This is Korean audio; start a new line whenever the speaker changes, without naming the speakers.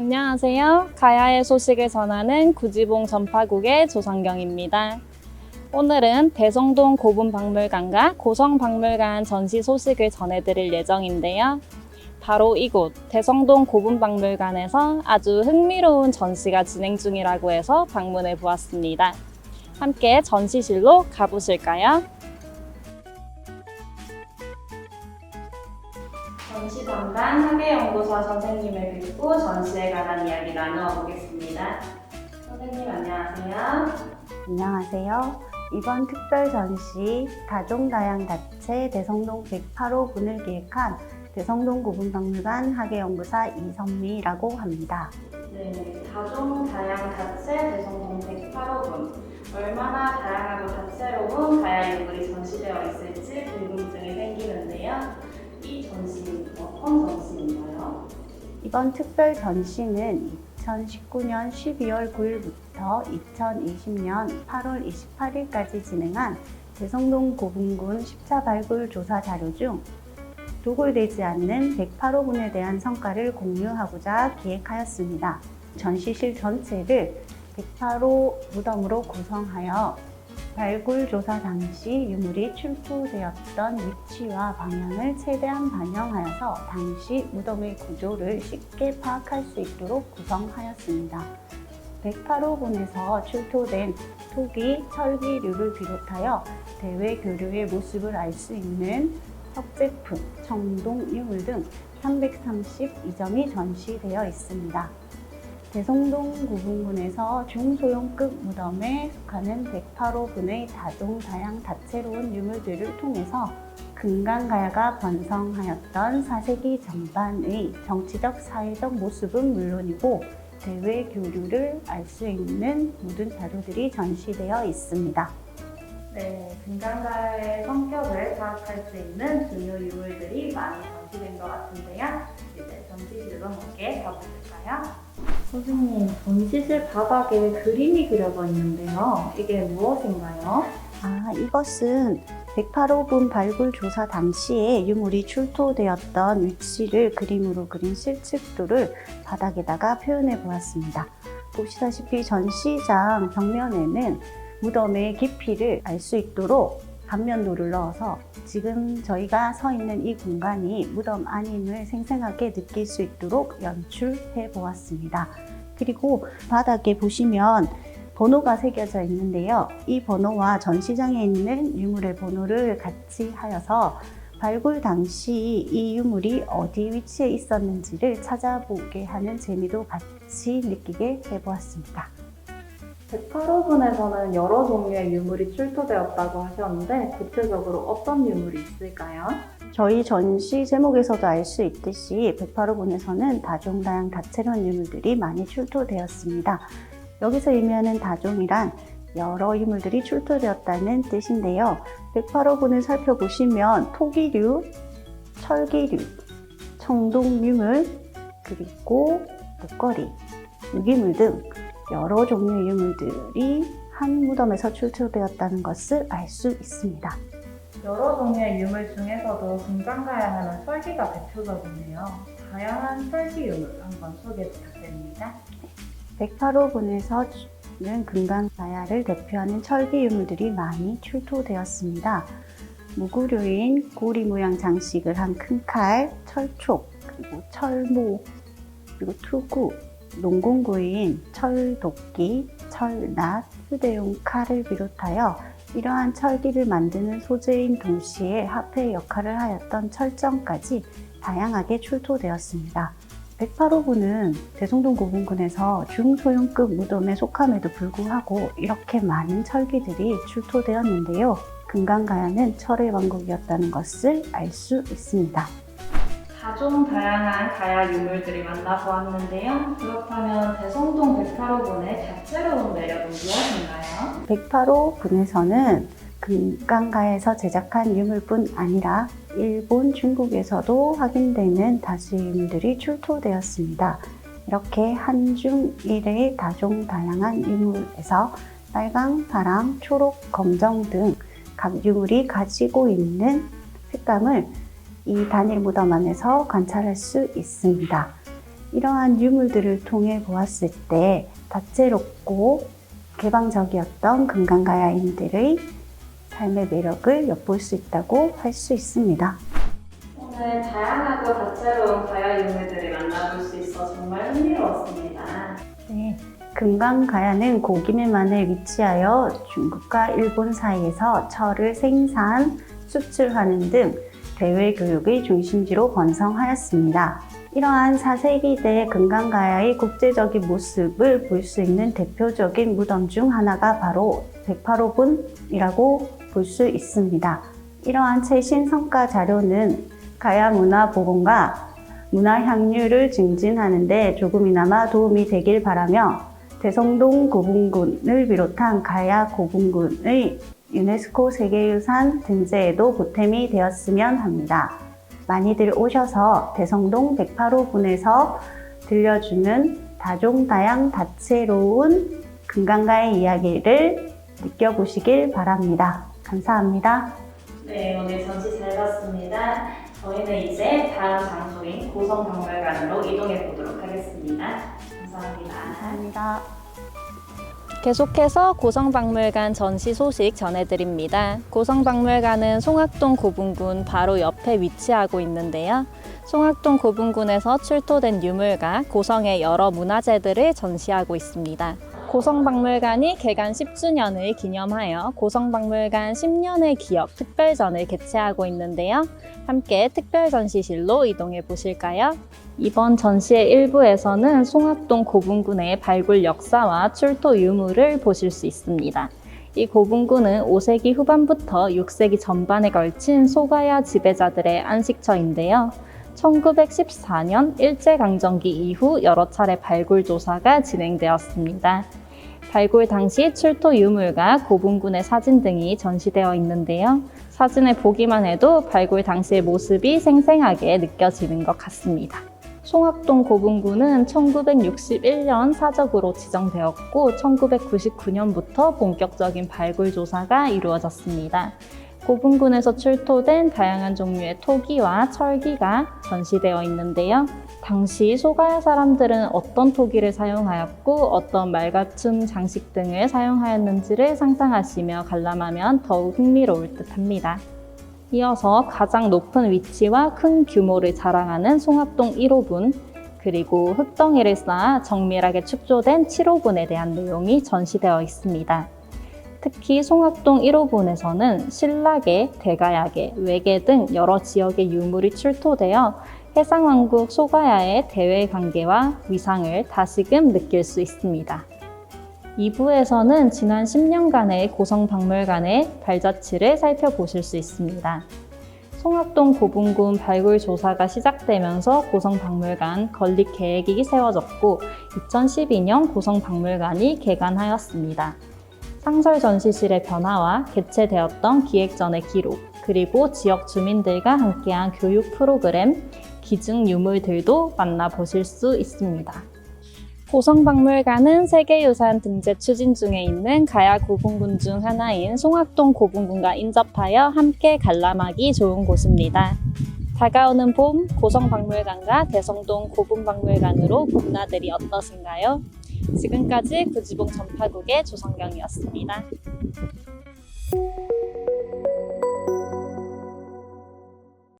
안녕하세요. 가야의 소식을 전하는 구지봉 전파국의 조성경입니다. 오늘은 대성동 고분박물관과 고성박물관 전시 소식을 전해드릴 예정인데요. 바로 이곳 대성동 고분박물관에서 아주 흥미로운 전시가 진행 중이라고 해서 방문해 보았습니다. 함께 전시실로 가보실까요? 전시관관 학예연구소 선생님을 뵙고 전시에 관한 이야기 나누어 보겠습니다. 선생님 안녕하세요.
안녕하세요. 이번 특별 전시 다종다양 다채 대성동 108호 분을 기획한 대성동 고분박물관 학예연구사 이선미라고 합니다.
네, 다종 다양 다채 대성동 108호 분 얼마나 다양
이번 특별 전시는 2019년 12월 9일부터 2020년 8월 28일까지 진행한 대성동 고분군 10차 발굴 조사 자료 중 도굴되지 않는 108호분에 대한 성과를 공유하고자 기획하였습니다. 전시실 전체를 108호 무덤으로 구성하여 발굴 조사 당시 유물이 출토되었던 위치와 방향을 최대한 반영하여서 당시 무덤의 구조를 쉽게 파악할 수 있도록 구성하였습니다. 108호분에서 출토된 토기, 철기류를 비롯하여 대외 교류의 모습을 알 수 있는 석제품, 청동 유물 등 332점이 전시되어 있습니다. 대성동 구분군에서 중소형급 무덤에 속하는 108호분의 다종 다양 다채로운 유물들을 통해서 금강가야가 번성하였던 4세기 전반의 정치적, 사회적 모습은 물론이고 대외 교류를 알 수 있는 모든 자료들이 전시되어 있습니다.
네, 금강가의 성격을 파악할 수 있는 중요 유물들이 많이 전시된 것 같은데요. 이제 전시실로 함께 가보실까요? 선생님, 전시실 바닥에 그림이 그려져 있는데요. 이게 무엇인가요?
아, 이것은 108호분 발굴 조사 당시에 유물이 출토되었던 위치를 그림으로 그린 실측도를 바닥에다가 표현해 보았습니다. 보시다시피 전시장 벽면에는 무덤의 깊이를 알 수 있도록 반면도를 넣어서 지금 저희가 서 있는 이 공간이 무덤 안임을 생생하게 느낄 수 있도록 연출해 보았습니다. 그리고 바닥에 보시면 번호가 새겨져 있는데요. 이 번호와 전시장에 있는 유물의 번호를 같이 하여서 발굴 당시 이 유물이 어디 위치에 있었는지를 찾아보게 하는 재미도 같이 느끼게 해보았습니다.
108호분에서는 여러 종류의 유물이 출토되었다고 하셨는데 구체적으로 어떤 유물이 있을까요?
저희 전시 제목에서도 알 수 있듯이 108호분에서는 다종 다양 다채로운 유물들이 많이 출토되었습니다. 여기서 의미하는 다종이란 여러 유물들이 출토되었다는 뜻인데요. 108호분을 살펴보시면 토기류, 철기류, 청동유물, 그리고 목걸이, 유기물 등 여러 종류의 유물들이 한 무덤에서 출토되었다는 것을 알 수 있습니다.
여러 종류의 유물 중에서도 금강가야 하는 철기가 대표적이네요. 다양한 철기 유물 한번 소개 부탁드립니다.
108호분에서는 금강가야를 대표하는 철기 유물들이 많이 출토되었습니다. 무구류인 고리 모양 장식을 한 큰 칼, 철촉, 그리고 철모, 그리고 투구, 농공구인 철도끼, 철낫, 휴대용 칼을 비롯하여 이러한 철기를 만드는 소재인 동시에 화폐의 역할을 하였던 철정까지 다양하게 출토되었습니다. 108호분은 대성동 고분군에서 중소형급 무덤에 속함에도 불구하고 이렇게 많은 철기들이 출토되었는데요. 금강가야는 철의 왕국이었다는 것을 알 수 있습니다.
다종 다양한 가야 유물들이 만나보았는데요. 그렇다면 대성동 108호분의 다채로운 매력은 무엇인가요?
108호 분에서는 금강가에서 제작한 유물뿐 아니라 일본, 중국에서도 확인되는 다수의 유물들이 출토되었습니다. 이렇게 한중일의 다종 다양한 유물에서 빨강, 파랑, 초록, 검정 등 각 유물이 가지고 있는 색감을 이 단일 무덤 안에서 관찰할 수 있습니다. 이러한 유물들을 통해 보았을 때 다채롭고 개방적이었던 금강가야인들의 삶의 매력을 엿볼 수 있다고 할 수 있습니다.
오늘 다양하고 다채로운 가야 유물들을 만나볼 수 있어 정말 흥미로웠습니다.
네, 금강가야는 고기밀만에 위치하여 중국과 일본 사이에서 철을 생산, 수출하는 등 대외 교육의 중심지로 번성하였습니다. 이러한 4세기 대 금강가야의 국제적인 모습을 볼 수 있는 대표적인 무덤 중 하나가 바로 108호분이라고 볼 수 있습니다. 이러한 최신 성과 자료는 가야 문화 복원과 문화 향유를 증진하는 데 조금이나마 도움이 되길 바라며 대성동 고분군을 비롯한 가야 고분군의 유네스코 세계유산 등재에도 보탬이 되었으면 합니다. 많이들 오셔서 대성동 108호분에서 들려주는 다종다양 다채로운 금강가의 이야기를 느껴보시길 바랍니다. 감사합니다.
네, 오늘 전시 잘 봤습니다. 저희는 이제 다음 장소인 고성박물관으로 이동해 보도록 하겠습니다. 감사합니다.
감사합니다.
계속해서 고성박물관 전시 소식 전해드립니다. 고성박물관은 송악동 고분군 바로 옆에 위치하고 있는데요. 송악동 고분군에서 출토된 유물과 고성의 여러 문화재들을 전시하고 있습니다. 고성박물관이 개관 10주년을 기념하여 고성박물관 10년의 기억 특별전을 개최하고 있는데요. 함께 특별 전시실로 이동해 보실까요? 이번 전시의 일부에서는 송악동 고분군의 발굴 역사와 출토 유물을 보실 수 있습니다. 이 고분군은 5세기 후반부터 6세기 전반에 걸친 소가야 지배자들의 안식처인데요. 1914년 일제강점기 이후 여러 차례 발굴 조사가 진행되었습니다. 발굴 당시 출토 유물과 고분군의 사진 등이 전시되어 있는데요. 사진을 보기만 해도 발굴 당시의 모습이 생생하게 느껴지는 것 같습니다. 송악동 고분군은 1961년 사적으로 지정되었고 1999년부터 본격적인 발굴 조사가 이루어졌습니다. 고분군에서 출토된 다양한 종류의 토기와 철기가 전시되어 있는데요. 당시 소가야 사람들은 어떤 토기를 사용하였고 어떤 말맞춤 장식 등을 사용하였는지를 상상하시며 관람하면 더욱 흥미로울 듯합니다. 이어서 가장 높은 위치와 큰 규모를 자랑하는 송악동 1호분, 그리고 흙덩이를 쌓아 정밀하게 축조된 7호분에 대한 내용이 전시되어 있습니다. 특히 송악동 1호분에서는 신라계, 대가야계, 외계 등 여러 지역의 유물이 출토되어 해상왕국 소가야의 대외 관계와 위상을 다시금 느낄 수 있습니다. 2부에서는 지난 10년간의 고성박물관의 발자취를 살펴보실 수 있습니다. 송악동 고분군 발굴 조사가 시작되면서 고성박물관 건립 계획이 세워졌고 2012년 고성박물관이 개관하였습니다. 상설 전시실의 변화와 개최되었던 기획전의 기록, 그리고 지역 주민들과 함께한 교육 프로그램, 기증 유물들도 만나보실 수 있습니다. 고성박물관은 세계유산 등재 추진 중에 있는 가야 고분군 중 하나인 송악동 고분군과 인접하여 함께 관람하기 좋은 곳입니다. 다가오는 봄 고성박물관과 대성동 고분박물관으로 봄나들이 어떠신가요? 지금까지 구지봉 전파국의 조성경이었습니다.